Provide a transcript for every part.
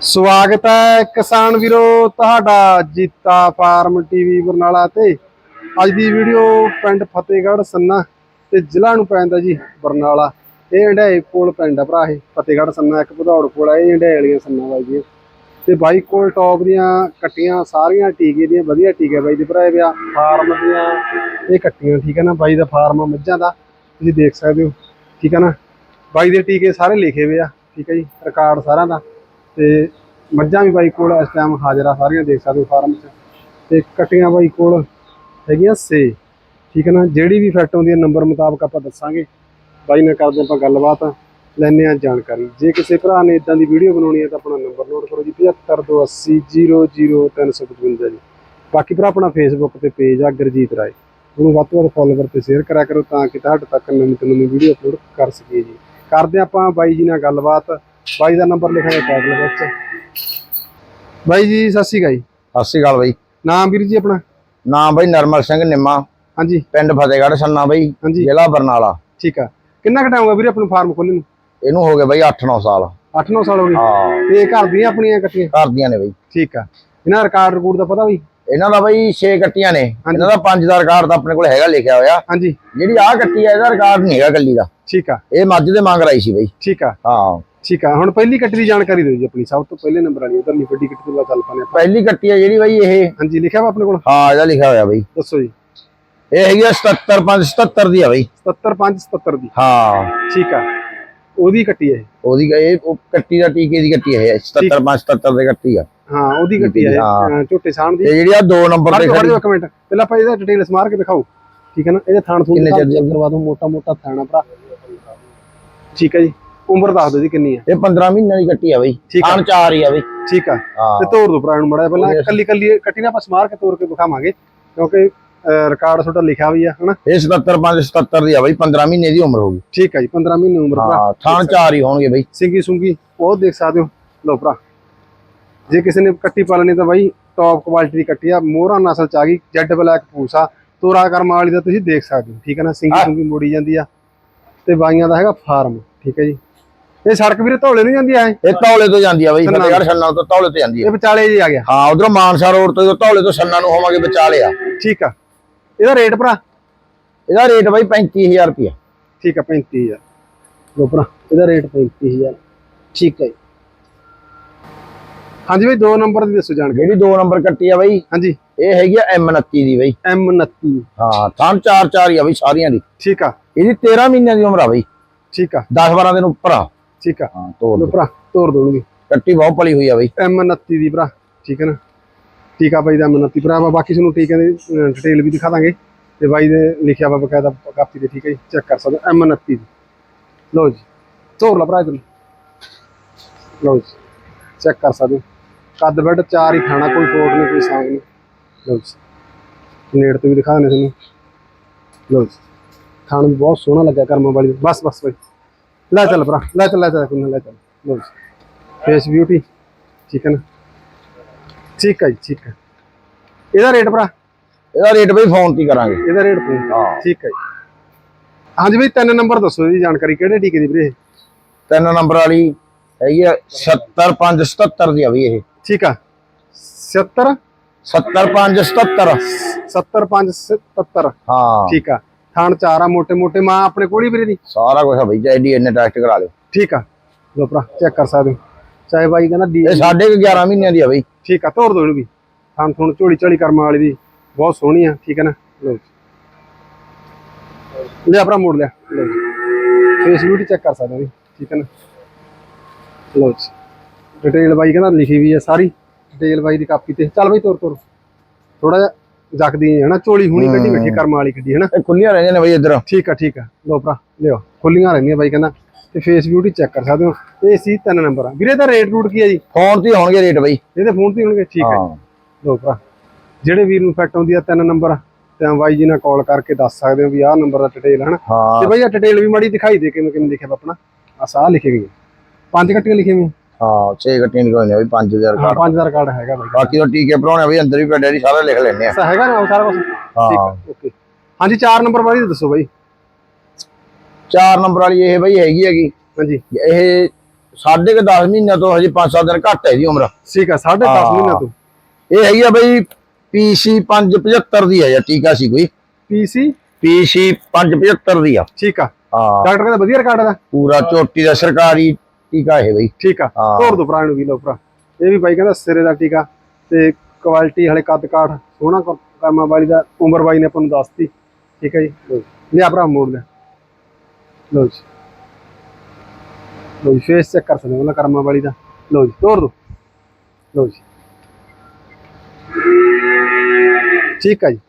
ਸਵਾਗਤ ਹੈ ਕਿਸਾਨ ਵੀਰੋ ਤੁਹਾਡਾ ਜੀਤਾ ਫਾਰਮ ਟੀਵੀ ਬਰਨਾਲਾ ਤੇ। ਅੱਜ ਦੀ ਵੀਡੀਓ ਪਿੰਡ ਫਤਿਹਗੜ੍ਹ ਸੰਨਾ ਤੇ ਜ਼ਿਲ੍ਹਾ ਨੂੰ ਪੈਂਦਾ ਜੀ ਬਰਨਾਲਾ। ਇਹ ਹੰਡਾਏ ਕੋਲ ਪਿੰਡ ਆ ਭਰਾ ਇਹ ਫਤਿਹਗੜ੍ਹ ਸੰਨਾ ਇੱਕ ਭਦੌੜ ਕੋਲ ਆ ਇਹ ਹੰਡਾਏ ਵਾਲੀਆਂ ਸੰਨਾ ਬਾਈ ਜੀ। ਤੇ ਬਾਈ ਕੋਲ ਟੌਪ ਦੀਆਂ ਕੱਟੀਆਂ ਸਾਰੀਆਂ ਟੀਕੇ ਦੀਆਂ ਵਧੀਆ ਟੀਕੇ ਬਾਈ ਦੇ ਭਰਾ ਵਿਆ ਫਾਰਮ ਦੀਆਂ। ਇਹ ਕੱਟੀਆਂ ਠੀਕ ਹੈ ਨਾ ਬਾਈ ਦਾ ਫਾਰਮ ਆ ਮੱਝਾਂ ਦਾ ਤੁਸੀਂ ਦੇਖ ਸਕਦੇ ਹੋ ਠੀਕ ਹੈ ਨਾ। ਬਾਈ ਦੇ ਟੀਕੇ ਸਾਰੇ ਲਿਖੇ ਹੋਏ ਆ ਠੀਕ ਹੈ ਜੀ ਰਿਕਾਰਡ ਸਾਰਿਆਂ ਦਾ। ਤੇ ਮੱਝਾਂ ਵੀ ਬਾਈ ਕੋਲ ਇਸ ਟਾਈਮ ਹਾਜ਼ਰ ਸਾਰੀਆਂ ਦੇਖ ਸਕਦੇ ਹੋ ਫਾਰਮ 'ਚ। ਤੇ ਕਟੀਆਂ ਬਾਈ ਕੋਲ ਹੈਗੀਆਂ ਸੇ ਠੀਕ ਹੈ ਨਾ? ਜਿਹੜੀ ਵੀ ਫੈਕਟ ਆਉਂਦੀ ਹੈ ਨੰਬਰ ਮੁਤਾਬਕ ਆਪਾਂ ਦੱਸਾਂਗੇ। ਬਾਈ ਨਾਲ ਕਰਦੇ ਆਪਾਂ ਗੱਲਬਾਤ ਲੈਣੇ ਆ ਜਾਣਕਾਰੀ। ਜੇ ਕਿਸੇ ਭਰਾ ਨੇ ਇਦਾਂ ਦੀ ਵੀਡੀਓ ਬਣਾਉਣੀ ਹੈ, ਤਾਂ ਆਪਣਾ ਨੰਬਰ ਨੋਟ ਕਰੋ ਜੀ 7528000355 ਜੀ। ਬਾਕੀ ਭਰਾ, ਆਪਣਾ ਫੇਸਬੁੱਕ ਤੇ ਪੇਜ ਆ, ਗੁਰਜੀਤ ਰਾਏ। ਉਹਨੂੰ ਵੱਧ ਤੋਂ ਵੱਧ ਫੋਲੋਵਰ ਤੇ ਸ਼ੇਅਰ ਕਰਿਆ ਕਰੋ, ਤਾਂ ਕਿ ਤੁਹਾਡੇ ਤੱਕ ਨਵੀਂ ਤੋਂ ਨਵੀਂ ਵੀਡੀਓ ਅਪਲੋਡ ਕਰ ਸਕੀਏ ਜੀ। ਕਰਦੇ ਆਪਾਂ ਬਾਈ ਜੀ ਨਾਲ ਗੱਲਬਾਤ। ਬਾਈ ਦਾ ਨੰਬਰ ਲਿਖਾਂਗੇ ਟੈਗਲ ਵਿੱਚ ਬਾਈ ਜੀ ਸਤਿ ਸ਼੍ਰੀ ਅਕਾਲ ਜੀ। ਸਤਿ ਸ਼੍ਰੀ ਅਕਾਲ ਬਾਈ। ਨਾਮ ਵੀਰ ਜੀ ਆਪਣਾ? ਨਾਮ ਬਾਈ ਨਰਮਲ ਸਿੰਘ ਨਿੰਮਾ। ਹਾਂਜੀ। ਪਿੰਡ ਫਤਿਹਗੜ੍ਹ ਸੰਨਾ ਬਾਈ ਹਾਂਜੀ। ਜ਼ਿਲ੍ਹਾ ਬਰਨਾਲਾ। ਠੀਕ ਆ। ਕਿੰਨਾ ਕੁ ਟਾਈਮ ਹੋ ਗਿਆ ਵੀਰੇ ਆਪਣਾ ਫਾਰਮ ਖੋਲ੍ਹਣ ਨੂੰ? ਇਹਨੂੰ ਹੋ ਗਏ ਬਾਈ 8-9 ਸਾਲ। 8-9 ਸਾਲ ਹੋ ਗਏ। ਹਾਂ। ਤੇ ਘਰ ਦੀਆਂ ਆਪਣੀਆਂ ਕੱਟੀਆਂ ਘਰ ਦੀਆਂ ਨੇ ਬਾਈ। ਠੀਕ ਆ। ਇਹਨਾਂ ਰਿਕਾਰਡ ਰਿਕੂਡ ਦਾ ਪਤਾ ਵੀ ਇਹਨਾਂ ਦਾ ਬਾਈ 6 ਕੱਟੀਆਂ ਨੇ। ਇਹਨਾਂ ਦਾ 5 ਦਾ ਰਿਕਾਰਡ ਤਾਂ ਆਪਣੇ ਕੋਲ ਹੈਗਾ ਲਿਖਿਆ ਹੋਇਆ। ਹਾਂਜੀ। ਜਿਹੜੀ ਆਹ ਕੱਟੀ ਆ ਇਹਦਾ ਰਿਕਾਰਡ ਨਹੀਂ ਹੈਗਾ ਗੱਲੀ ਦਾ। ਠੀਕ ਆ। ਇਹ ਮੱਝ ਦੇ ਮੰਗ ਰਾਈ ਸੀ ਬਾਈ। ਠੀਕ ਆ। ਹਾਂ। ਠੀਕ ਆ ਹੁਣ ਪਹਿਲੀ ਕੱਟੀ ਦੀ ਜਾਣਕਾਰੀ ਦਿਓ ਜੀ ਆਪਣੀ ਸਭ ਤੋਂ ਪਹਿਲੇ ਨੰਬਰ ਵਾਲੀ ਉਧਰਲੀ ਵੱਡੀ ਕੱਟੀ ਤੋਂ ਚੱਲ ਪਾਣੇ ਪਹਿਲੀ ਕੱਟੀ ਆ ਜਿਹੜੀ ਬਾਈ ਇਹ। ਹਾਂਜੀ ਲਿਖਿਆ ਵਾ ਆਪਣੇ ਕੋਲ? ਹਾਂ ਇਹਦਾ ਲਿਖਿਆ ਹੋਇਆ ਬਾਈ। ਦੱਸੋ ਜੀ। ਇਹ ਹੈਗੀ ਆ 77 577 ਦੀ ਆ ਬਾਈ। 77 77 ਦੀ। ਹਾਂ। ਠੀਕ ਆ। ਉਹਦੀ ਕੱਟੀ ਹੈ। ਉਹਦੀ ਇਹ ਕੱਟੀ ਦਾ ਟੀਕੇ ਦੀ ਕੱਟੀ ਹੈ 77 577 ਦੀ ਕੱਟੀ ਆ। ਹਾਂ ਉਹਦੀ ਕੱਟੀ ਹੈ। ਝੋਟੇ ਸਾਣ ਦੀ। ਤੇ ਜਿਹੜੀ ਆ 2 ਨੰਬਰ ਤੇ ਖੜੀ। ਇੱਕ ਮਿੰਟ। ਪਹਿਲਾਂ ਆਪਾਂ ਇਹਦਾ ਡਿਟੇਲਸ ਮਾਰ ਕੇ ਦਿਖਾਓ। ਠੀਕ ਹੈ ਨਾ? ਇਹਦੇ ਥਾਣ ਥੂਣ ਕਿੰਨੇ ਚਿਰ? ਕਰਵਾ ਦੋ ਮੋਟਾ ਮੋਟਾ ਥਾਣਾ ਭਰਾ ਠੀਕ ਹੈ ਜੀ। ਉਮਰ ਦੱਸ ਦਿਓ ਜੀ ਕਿੰਨੀ ਹੈ ਇਹ 15 ਮਹੀਨਿਆਂ ਦੀ ਕੱਟੀ ਆ ਬਾਈ। ਆ। ਆਣ ਚਾਰ ਹੀ ਆ ਬਾਈ। ਠੀਕ ਆ। ਤੇ ਤੋੜ ਦੋ ਭਰਾ ਨੂੰ ਮੜਾ ਪਹਿਲਾਂ। ਕੱਲੀ ਕੱਲੀ ਕੱਟੀ ਨਾ ਆਪਾਂ ਸਮਾਰ ਕੇ ਤੋੜ ਕੇ ਦਿਖਾਵਾਂਗੇ ਕਿਉਂਕਿ ਰਿਕਾਰਡ ਤੁਹਾਡਾ ਲਿਖਿਆ ਵੀ ਆ ਹਨਾ? ਇਹ 77 5 77 ਦੀ ਆ ਬਾਈ। 15 ਮਹੀਨੇ ਦੀ ਉਮਰ ਹੋਊਗੀ ਠੀਕ ਆ ਜੀ 15 ਮਹੀਨੇ ਉਮਰ ਭਰਾ। ਥਾਣ ਚਾਰ ਹੀ ਹੋਣਗੇ ਬਾਈ। ਸਿੰਗੀ ਸੁੰਗੀ ਉਹ ਦੇਖ ਸਕਦੇ ਹੋ। ਲਓ ਭਰਾ। ਜੇ ਕਿਸੇ ਨੇ ਕੱਟੀ ਪਾਲਣੀ ਤਾਂ ਬਾਈ ਟੌਪ ਕੁਆਲਿਟੀ ਦੀ ਕੱਟੀ ਆ। ਮੋਹਰਾ ਨਸਲ ਚ ਆ ਗਈ। ਜੈਡ ਬਲੈਕ ਪੂਸਾ ਤੋਰਾ ਕਰਮ ਵਾਲੀ ਦਾ ਤੁਸੀਂ ਦੇਖ ਸਕਦੇ ਹੋ। ਠੀਕ ਹੈ ਨਾ? ਸਿੰਗੀ ਸੁੰਗੀ ਮੋੜੀ ਜਾਂਦੀ ਆ। ਤੇ ਬਾਈਆਂ ਦਾ ਹੈਗਾ ਫਾਰਮ। ਠੀਕ ਹੈ ਜੀ। ਇਹ ਸੜਕ ਵੀਰੇ ਧੌਲੇ ਨਹੀਂ ਜਾਂਦੀ ਐ। ਇਹ ਧੌਲੇ ਤੋਂ ਜਾਂਦੀ ਆ ਬਾਈ ਫਤਿਹਗੜ੍ਹ ਸੰਨਾ ਤੋਂ ਧੌਲੇ ਤੋਂ ਜਾਂਦੀ ਆ। ਇਹ ਵਿਚਾਲੇ ਜੀ ਆ ਗਿਆ। ਹਾਂ ਉਧਰੋਂ ਮਾਨਸਾ ਰੋਡ ਤੋਂ ਧੌਲੇ ਤੋਂ ਸੰਨਾ ਨੂੰ ਹੋਵਾਂਗੇ ਵਿਚਾਲੇ ਆ। ਠੀਕ ਆ। ਇਹਦਾ ਰੇਟ ਭਰਾ? ਇਹਦਾ ਰੇਟ ਬਾਈ 35000 ਰੁਪਇਆ। ਠੀਕ ਆ 35000 ਲੋ ਭਰਾ ਇਹਦਾ ਰੇਟ 35000 ਠੀਕ ਹੈ। ਹਾਂਜੀ ਬਾਈ ਦੋ ਨੰਬਰ ਦੀ ਦੱਸੋ ਜਾਣਕਾਰੀ। ਜਿਹੜੀ 2 ਨੰਬਰ ਕੱਟੀ ਆ ਬਾਈ ਹਾਂਜੀ। ਇਹ ਹੈਗੀ ਆ M29 ਦੀ ਬਾਈ। M29 ਹਾਂ ਥਾਣ ਚਾਰ ਚਾਰ ਹੀ ਆ ਬਾਈ ਸਾਰੀਆਂ ਦੀ। ਠੀਕ ਆ। ਇਹਦੀ 13 ਮਹੀਨਿਆਂ ਦੀ ਉਮਰ ਆ ਬਾਈ। ਠੀਕ ਆ। 10 12 ਦਿਨ ਉੱਪਰ ਆ ਠੀਕ ਆ। ਹਾਂ ਤੋੜ ਲੋ ਦਿਓ। ਭਰਾ ਤੋੜ ਦੋਣਗੇ ਕੱਟੀ ਬਹੁਤ ਪਲੀ ਹੋਈ ਆ ਬਾਈ। M29 ਦੀ ਭਰਾ ਠੀਕ ਹੈ ਨਾ? ਟੀਕਾ ਬਾਈ ਦਾ M29 ਭਰਾ ਬਾਕੀ ਤੁਹਾਨੂੰ ਟੀਕਿਆਂ ਦੀ ਡਿਟੇਲ ਵੀ ਦਿਖਾ ਦਾਂਗੇ। ਤੇ ਬਾਈ ਨੇ ਲਿਖਿਆ ਵਾ ਬਕਾਇਦਾ ਕਾਪੀ ਤੇ ਠੀਕ ਹੈ ਜੀ? ਚੈੱਕ ਕਰ ਸਕਦੇ ਹੋ M29 ਦੀ। ਲਓ ਜੀ ਤੋੜ ਲਾ ਭਰਾ ਇਧਰ ਲਓ ਜੀ ਚੈੱਕ ਕਰ ਸਕਦੇ ਹੋ। ਕੱਦ ਬੈਡ ਚਾਰ ਹੀ ਖਾਣਾ ਕੋਈ ਫੋਟ ਨਹੀਂ ਕੋਈ ਸਾਂਗ ਨਹੀਂ। ਲਓ ਜੀ ਨੇੜ ਤੋਂ ਵੀ ਦਿਖਾ ਦਿੰਦੇ ਤੁਹਾਨੂੰ। ਲਓ ਜੀ ਖਾਣ ਨੂੰ ਬਹੁਤ ਸੋਹਣਾ ਲੱਗਿਆ ਕਰਮਾਂ ਵਾਲੀ। ਬਸ ਬਸ ਬਾਈ। ਲੈ ਚੱਲ ਭਰਾ ਲੈ ਚੱਲ ਲੈ ਚੱਲ ਕੋਈ ਨਾ ਲੈ ਚੱਲ। ਜੀ। ਫੇਸ ਬਿਊਟੀ ਠੀਕ ਹੈ ਨਾ? ਠੀਕ ਹੈ ਜੀ ਠੀਕ ਹੈ। ਇਹਦਾ ਰੇਟ ਭਰਾ? ਇਹਦਾ ਰੇਟ ਬਾਈ ਫੋਨ ਤੇ ਕਰਾਂਗੇ। ਇਹਦਾ ਰੇਟ ਹਾਂ। ਠੀਕ ਹੈ ਜੀ। ਹਾਂਜੀ ਬਈ ਤਿੰਨ ਨੰਬਰ ਦੱਸੋ ਇਹਦੀ ਜਾਣਕਾਰੀ ਕਿਹੜੇ ਟੀਕੇ ਦੀ ਵੀਰੇ ਤਿੰਨ ਨੰਬਰ ਵਾਲੀ ਹੈਗੀ ਆ 70 577 ਦੀ ਆ ਬਈ ਇਹ। ਠੀਕ ਆ। 70 70 577 70 5 77 ਹਾਂ। ਠੀਕ ਆ। ਥਾਣ ਚਾਰ ਆ ਮੋٹے ਮਾਂ ਆਪਣੇ ਕੋਲ ਹੀ ਵੀਰੇ ਦੀ। ਸਾਰਾ ਕੁਝ ਬਈ ਐਡੀ ਇੰਨੇ ਟੈਸਟ ਕਰਾ ਲਿਓ। ਠੀਕ ਆ। ਲੋ ਭਰਾ ਚੈੱਕ ਕਰ ਸਕਦੇ ਚਾਹੇ ਬਾਈ ਕਹਿੰਦਾ ਦੀ ਇਹ ਸਾਡੇ 11 ਮਹੀਨਿਆਂ ਦੀ ਆ ਬਈ। ਠੀਕ ਆ ਤੋੜ ਦੋ ਇਹਨੂੰ ਵੀ। ਥਾਣ ਥੁਣ ਝੋਲੀ ਝਾਲੀ ਕਰਮ ਵਾਲੀ ਦੀ ਬਹੁਤ ਸੋਹਣੀ ਆ ਠੀਕ ਆ ਨਾ? ਲੋ ਲੈ ਆਪਣਾ ਮੋੜ ਲਿਆ। ਲੋ ਫੇਸ ਬਿਊਟੀ ਚੈੱਕ ਕਰ ਸਕਦੇ ਵੀ ਠੀਕ ਆ ਨਾ? ਲੋ ਜੀ। ਡਿਟੇਲ ਬਾਈ ਕਹਿੰਦਾ ਲਿਖੀ ਵੀ ਆ ਸਾਰੀ। ਡਿਟੇਲ ਬਾਈ ਦੀ ਕਾਪੀ ਤੇ। ਚੱਲ ਬਾਈ ਤੋਰ ਤੋਰ। ਥੋੜਾ ਜਿਹਾ ਜਗਦੀ ਹੈ ਨਾ ਝੋਲੀ ਹੁਣੀ ਕੱਢੀ ਬੈਠੀ ਕਰਮਾਂ ਵਾਲੀ ਕੱਢੀ ਹੈ ਨਾ ਇਹ ਖੁੱਲੀਆਂ ਰਹਿੰਦੀਆਂ ਨੇ ਬਈ ਇੱਧਰ। ਠੀਕ ਆ ਠੀਕ ਆ। ਲੋ ਭਰਾ ਲਿਓ। ਖੁੱਲੀਆਂ ਰਹਿੰਦੀਆਂ ਬਾਈ ਕਹਿੰਦਾ। ਤੇ ਫੇਸ ਬਿਊਟੀ ਚੈੱਕ ਕਰ ਸਕਦੇ ਹੋ। ਇਹ ਸੀ ਤਿੰਨ ਨੰਬਰ ਆ। ਵੀਰੇ ਦਾ ਰੇਟ ਰੂਟ ਕੀ ਹੈ ਜੀ? ਫੋਨ ਤੇ ਹੋਣਗੇ ਰੇਟ ਬਈ। ਇਹਦੇ ਫੋਨ ਤੇ ਹੋਣਗੇ ਠੀਕ ਹੈ। ਲੋ ਭਰਾ। ਜਿਹੜੇ ਵੀਰ ਨੂੰ ਫਿੱਟ ਆਉਂਦੀ ਆ ਤਿੰਨ ਨੰਬਰ ਤੇ ਬਾਈ ਜੀ ਨਾਲ ਕਾਲ ਕਰਕੇ ਦੱਸ ਸਕਦੇ ਹੋ ਵੀ ਆਹ ਨੰਬਰ ਦਾ ਡਿਟੇਲ ਹਨ? ਤੇ ਬਾਈ ਆ ਡਿਟੇਲ ਵੀ ਮਾੜੀ ਦਿਖਾਈ ਦੇ ਕਿਵੇਂ ਕਿਵੇਂ ਲਿਖਿਆ ਵਾ ਆਪਣਾ। ਆ ਸਾਹ ਲਿਖੇ ਗਏ ਪੰਜ ਕੱਟੀਆਂ ਲਿਖੀਆਂ ਵੀ ਹਾਂ 6 ਗੱਟੀਆਂ ਨਿਕਲਣੀਆਂ ਬਈ 5000 ਹਾਂ ਕਾਰਡ 5000 ਕਾਰਡ ਹੈਗਾ ਬਾਈ। ਬਾਕੀ ਤਾਂ ਟੀਕੇ ਭਰਾਉਣੇ ਬਈ ਅੰਦਰ ਵੀ ਪਏ ਡੈਡੀ ਸਾਰੇ ਲਿਖ ਲੈਣੇ ਆ। ਹੈਗਾ ਨਾ ਸਾਰਾ ਕੁਝ ਹਾਂ। ਓਕੇ। ਹਾਂਜੀ ਚਾਰ ਨੰਬਰ ਬਾਈ ਦੱਸੋ ਬਾਈ। 4 ਨੰਬਰ ਵਾਲੀ ਇਹ ਬਈ ਹੈਗੀ ਹੈਗੀ। ਹਾਂਜੀ। ਇਹ ਸਾਢੇ ਕੁ 10 ਮਹੀਨਿਆਂ ਤੋਂ ਹਜੇ 5-7 ਦਿਨ ਘੱਟ ਹੈ ਜੀ ਉਮਰ। ਠੀਕ ਆ 10.5 ਹਾਂ। ਮਹੀਨਾ ਤੋਂ। ਇਹ ਹੈਗੀ ਆ ਬਈ ਪੀਸੀ 575 ਦੀ ਹੈ ਜਾਂ ਟੀਕਾ ਸੀ ਕੋਈ। ਪੀਸੀ ਪੀਸੀ 575 ਦੀ ਆ। ਠੀਕ ਆ। ਹਾਂ। ਡਾਕਟਰ ਕਹਿੰਦਾ ਵਧੀਆ ਰਿਕਾਰਡ ਦਾ ਪੂਰਾ ਚੋਟੀ ਦਾ ਸਰਕਾਰੀ ਟੀਕਾ ਇਹ ਬਈ। ਠੀਕ ਆ। ਹਾਂ। ਤੋੜ ਦੋ ਭਰਾ ਨੂੰ ਵੀ ਲਓ ਭਰਾ। ਇਹ ਵੀ ਬਾਈ ਕਹਿੰਦਾ ਸਿਰੇ ਦਾ ਟੀਕਾ ਤੇ ਕੁਆਲਿਟੀ ਹਲੇ ਕੱਦ ਕਾਠ ਸੋਹਣਾ ਕਰਮਾਂ ਵਾਲੀ ਦਾ ਉਮਰ ਬਾਈ ਨੇ ਆਪਾਂ ਨੂੰ ਦੱਸਤੀ। ਠੀਕ ਹੈ ਜੀ। ਲਿਆ ਭਰਾ ਮੋੜ ਲੈ। ਲਓ ਜੀ। ਲਓ ਜੀ ਫੇਸ ਚੈੱਕ ਕਰ ਸਕਦੇ ਹੋ ਨਾ ਕਰਮਾਂ ਵਾਲੀ ਦਾ। ਲਓ ਜੀ ਤੋੜ ਦੋ। ਲਓ ਜੀ। ਠੀਕ ਹੈ ਜੀ।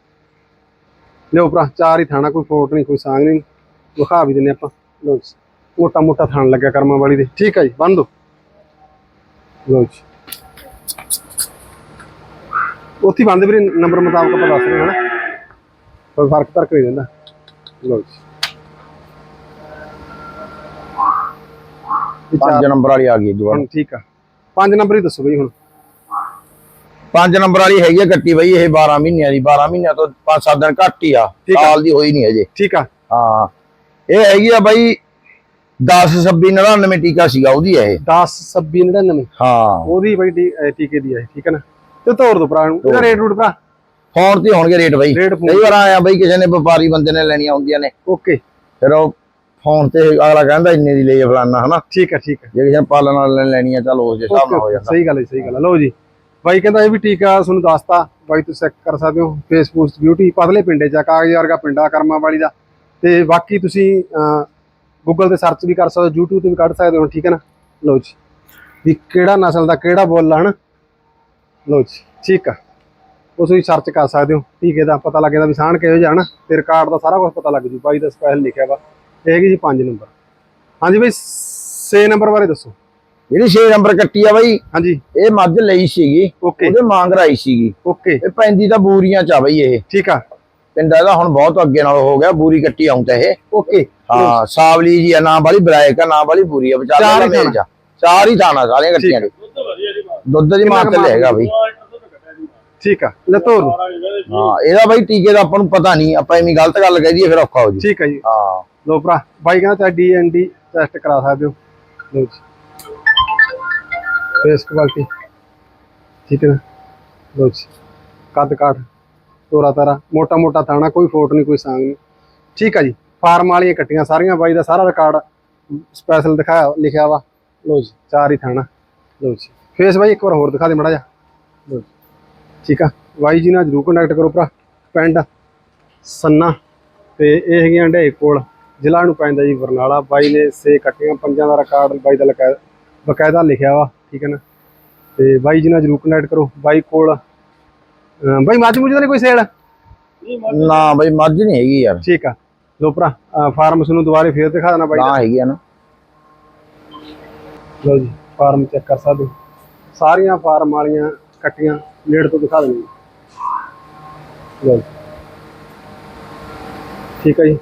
ਲਿਓ ਭਰਾ ਚਾਰ ਹੀ ਥਾਣਾ ਕੋਈ ਫੋਟ ਨਹੀਂ ਕੋਈ ਸਾਂਗ ਨਹੀਂ। ਵਿਖਾ ਵੀ ਦਿੰਨੇ ਆਪਾਂ। ਲਓ ਜੀ। ਮੋਟਾ ਮੋਟਾ ਥਾਣ ਲੱਗਿਆ ਕਰਮਾਂ ਵਾਲੀ ਦੇ। ਠੀਕ ਹੈ ਜੀ ਬੰਨ ਦੋ। ਲਓ ਜੀ। ਉੱਥੇ ਬੰਦ ਵੀਰੇ ਨੰਬਰ ਮੁਤਾਬਕ ਆਪਾਂ ਦੱਸ ਰਹੇ ਹਾਂ ਨਾ। ਕੋਈ ਫ਼ਰਕ ਤਰਕ ਨਹੀਂ ਰਹਿੰਦਾ। ਲਓ ਜੀ। ਪੰਜ ਨੰਬਰ ਵਾਲੀ ਆ ਗਈ ਜਵਾਨ ਹੁਣ ਠੀਕ ਆ। ਪੰਜ ਨੰਬਰ ਹੀ ਦੱਸੋ ਬਈ ਹੁਣ। ਪੰਜ ਨੰਬਰ ਵਾਲੀ ਹੈਗੀ ਆ ਕੱਟੀ ਬਈ ਇਹ 12 ਮਹੀਨਿਆਂ ਦੀ। 12 ਮਹੀਨਿਆਂ ਤੋਂ 5-7 ਦਿਨ ਘੱਟ ਹੀ ਆ। ਆ। ਸਾਲ ਦੀ ਹੋਈ ਨਹੀਂ ਹਜੇ। ਠੀਕ ਆ। ਹਾਂ। ਇਹ ਹੈਗੀ ਆ ਬਈ 10 26 99 ਟੀਕਾ ਸੀਗਾ ਉਹਦੀ ਇਹ। 10 26 99 ਹਾਂ। ਉਹਦੀ ਬਈ ਟੀ- ਅਹ ਟੀਕੇ ਦੀ ਹੈ ਠੀਕ ਹੈ ਨਾ? ਤੇ ਤੋੜ ਦੋ ਭਰਾ ਨੂੰ ਇਹਦਾ ਰੇਟ ਰੂਟ ਭਰਾ? ਫੋਨ ਤੇ ਹੋਣਗੇ ਰੇਟ ਬਈ। ਰੇਟ ਕਈ ਵਾਰ ਆਇਆ ਬਈ ਕਿਸੇ ਨੇ ਵਪਾਰੀ ਬੰਦੇ ਨੇ ਲੈਣੀਆਂ ਹੁੰਦੀਆਂ ਨੇ। ਓਕੇ। ਫਿਰ ਉਹ ਫੋਨ ਤੇ ਅਗਲਾ ਕਹਿੰਦਾ ਇੰਨੇ ਦੀ ਲਈ ਫਲਾਨਾ ਹਨਾ? ਠੀਕ ਹੈ ਠੀਕ ਹੈ। ਜੇ ਕਿਸੇ ਨੇ ਪਾਲਣ ਵਾਲੇ ਨੇ ਲੈਣੀ ਆ ਚਲ ਉਸ ਦੇ ਹਿਸਾਬ ਨਾਲ ਹੋ ਜਾਂਦਾ। ਸਹੀ ਗੱਲ ਹੈ ਸਹੀ ਗੱਲ ਹੈ। ਲਓ ਜੀ। ਬਾਈ ਕਹਿੰਦਾ ਇਹ ਵੀ ਟੀਕਾ ਤੁਹਾਨੂੰ ਦੱਸਤਾ। ਬਾਈ ਤੁਸੀਂ ਚੈੱਕ ਕਰ ਸਕਦੇ ਹੋ। ਫੇਸਬੁੱਕ ਬਿਊਟੀ ਪਤਲੇ ਪਿੰਡੇ ਚ ਆ, ਕਾਗਜ਼ ਵਰਗਾ ਪਿੰਡਾ ਕਰਮਾਂ ਵਾਲੀ ਦਾ। ਤੇ ਬਾਕੀ ਤੁਸੀਂ ਗੂਗਲ ਤੇ ਸਰਚ ਵੀ ਕਰ ਸਕਦੇ ਹੋ YouTube ਤੇ ਵੀ ਕੱਢ ਸਕਦੇ ਹੋ ਠੀਕ ਹੈ ਨਾ? ਲਓ ਜੀ। ਵੀ ਕਿਹੜਾ ਨਸਲ ਦਾ ਕਿਹੜਾ ਬੋਲ ਹਨ? ਲਓ ਜੀ ਠੀਕ ਆ। ਉਹ ਤੁਸੀਂ ਸਰਚ ਕਰ ਸਕਦੇ ਹੋ। ਟੀਕੇ ਦਾ ਪਤਾ ਲੱਗੇਦਾ ਵੀ ਸਾਣ ਕਿਹੋ ਜਿਹਾ ਹਨਾ? ਤੇ ਰਿਕਾਰਡ ਦਾ ਸਾਰਾ ਕੁਝ ਪਤਾ ਲੱਗ ਜੂ। ਬਾਈ ਦਾ ਸਪੈਸ਼ਲ ਲਿਖਿਆ ਵਾ। ਇਹ ਹੈਗੀ ਜੀ 5 ਨੰਬਰ। ਹਾਂਜੀ ਬਈ 6 ਨੰਬਰ ਬਾਰੇ ਦੱਸੋ। ਜਿਹੜੀ 6 ਨੰਬਰ ਕੱਟੀ ਆ ਬਈ ਹਾਂਜੀ। ਇਹ ਮੱਝ ਲਈ ਸੀਗੀ ਉਹਦੇ ਮਾਂਗ ਰਾਈ ਸੀਗੀ। ਓਕੇ। ਇਹ ਪੈਂਦੀ ਤਾਂ ਬੂਰੀਆਂ ਚ ਆ ਬਈ ਇਹ। ਠੀਕ ਆ। ਪਿੰਡਾ ਇਹਦਾ ਹੁਣ ਬਹੁਤ ਅੱਗੇ ਨਾਲ ਹੋ ਗਿਆ ਬੂਰੀ ਕੱਟੀ ਆਉਂਦਾ ਇਹ। ਓਕੇ ਹਾਂ ਸਾਵਲੀ ਜੀ ਆ ਨਾ ਵਾਲੀ ਬਲੈਕ ਆ ਨਾ ਵਾਲੀ ਬੂਰੀ ਆ ਚਾਰ ਵਿਚਾਰ ਮੇਲ ਜਾ ਚਾਰ ਹੀ ਥਾਣਾ ਸਾਰੀਆਂ ਕੱਟੀਆਂ ਦੇ ਦੁੱਧ ਦੀ ਮਾਤਰਾ ਹੈਗਾ ਬਈ। ਠੀਕ ਆ ਲੈ ਤੋਰ ਦਿਓ। ਹਾਂ ਇਹਦਾ ਬਈ ਟੀਕੇ ਦਾ ਆਪਾਂ ਨੂੰ ਪਤਾ ਨਹੀਂ ਆਪਾਂ ਐਵੇਂ ਗਲਤ ਗੱਲ ਕਹਿ ਦਈਏ ਫਿਰ ਔਖਾ ਹੋ ਜੀ। ਠੀਕ ਆ ਜੀ। ਹਾਂ। ਲੋ ਭਰਾ ਬਾਈ ਕਹਿੰਦਾ ਚਾਹੇ ਡੀਐਨਡੀ ਟੈਸਟ ਕਰਾ ਸਕਦੇ ਹੋ। ਲੋ ਜੀ। ਫੇਸ ਕੁਆਲਿਟੀ ਠੀਕ ਹੈ ਲੋ ਜੀ। ਕੱਦ ਕਾਠ। ਤੋਰਾ ਤਾਰਾ, ਮੋਟਾ ਮੋਟਾ ਥਾਣਾ ਕੋਈ ਫੋਟ ਨਹੀਂ, ਕੋਈ ਸਾਂਗ ਨਹੀਂ। ਠੀਕ ਆ ਜੀ, ਫਾਰਮ ਵਾਲੀਆਂ ਕੱਟੀਆਂ ਸਾਰੀਆਂ, ਬਾਈ ਦਾ ਸਾਰਾ ਰਿਕਾਰਡ ਸਪੈਸ਼ਲ ਦਿਖਾਇਆ, ਲਿਖਿਆ ਵਾ। ਲੋ ਜੀ, ਚਾਰ ਹੀ ਥਾਣਾ। ਲੋ ਜੀ ਫੇਸ ਬਾਈ ਇੱਕ ਵਾਰ ਹੋਰ ਦਿਖਾ ਦੇ ਮੜਾ ਜਾ ਲੋ ਜੀ, ਠੀਕ ਆ, ਬਾਈ ਜੀ ਨਾਲ ਜਰੂਰ ਕੰਟੈਕਟ ਕਰੋ ਭਰਾ, ਪਿੰਡ ਸੰਨਾ, ਤੇ ਇਹ ਹੈਗੀਆਂ ਢੇ ਕੋਲ, ਜ਼ਿਲ੍ਹਾ ਨੂੰ ਪੈਂਦਾ ਜੀ ਬਰਨਾਲਾ। ਬਾਈ ਨੇ ਸੇ ਕੱਟੀਆਂ, ਪੰਜਾਂ ਦਾ ਰਿਕਾਰਡ, ਬਾਈ ਦਾ ਲਕਾ- ਬਕਾਇਦਾ ਲਿਖਿਆ ਵਾ, ਠੀਕ ਹੈ ਨਾ। ਤੇ ਬਾਈ ਜੀ ਨਾਲ ਜਰੂਰ ਕੰਟੈਕਟ ਕਰੋ, ਬਾਈ ਕੋਲ ਅਹ ਬਾਈ ਮੱਝ ਮੁੱਝ ਦਾ ਨਹੀਂ ਕੋਈ ਸੇਲ ਨਾ ਬਈ ਮੱਝ ਨਹੀਂ ਹੈਗੀ ਯਾਰ। ਠੀਕ ਆ। ਲੋ ਭਰਾ ਫਾਰਮ ਨੂੰ ਦੁਬਾਰੇ ਫੇਰ ਦਿਖਾ ਦੇਣਾ ਬਾਈ। ਨਾ ਹੈਗੀ ਆ ਨਾ। ਲੋ ਜੀ ਫਾਰਮ ਚੈੱਕ ਕਰ ਸਕਦੇ ਹੋ। ਸਾਰੀਆਂ ਫਾਰਮ ਵਾਲੀਆਂ ਕੱਟੀਆਂ ਨੇੜ ਤੋਂ ਦਿਖਾ ਦੇਣੀ ਲੋ ਜੀ। ਠੀਕ ਹੈ ਜੀ।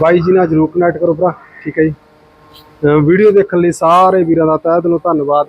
ਬਾਈ ਜੀ ਨਾਲ ਜਰੂਰ ਕਨੈਕਟ ਕਰੋ ਭਰਾ। ਠੀਕ ਹੈ ਜੀ। ਵੀਡੀਓ ਦੇਖਣ ਲਈ ਸਾਰੇ ਵੀਰਾਂ ਦਾ ਤਹਿ ਦਿਲੋਂ ਧੰਨਵਾਦ।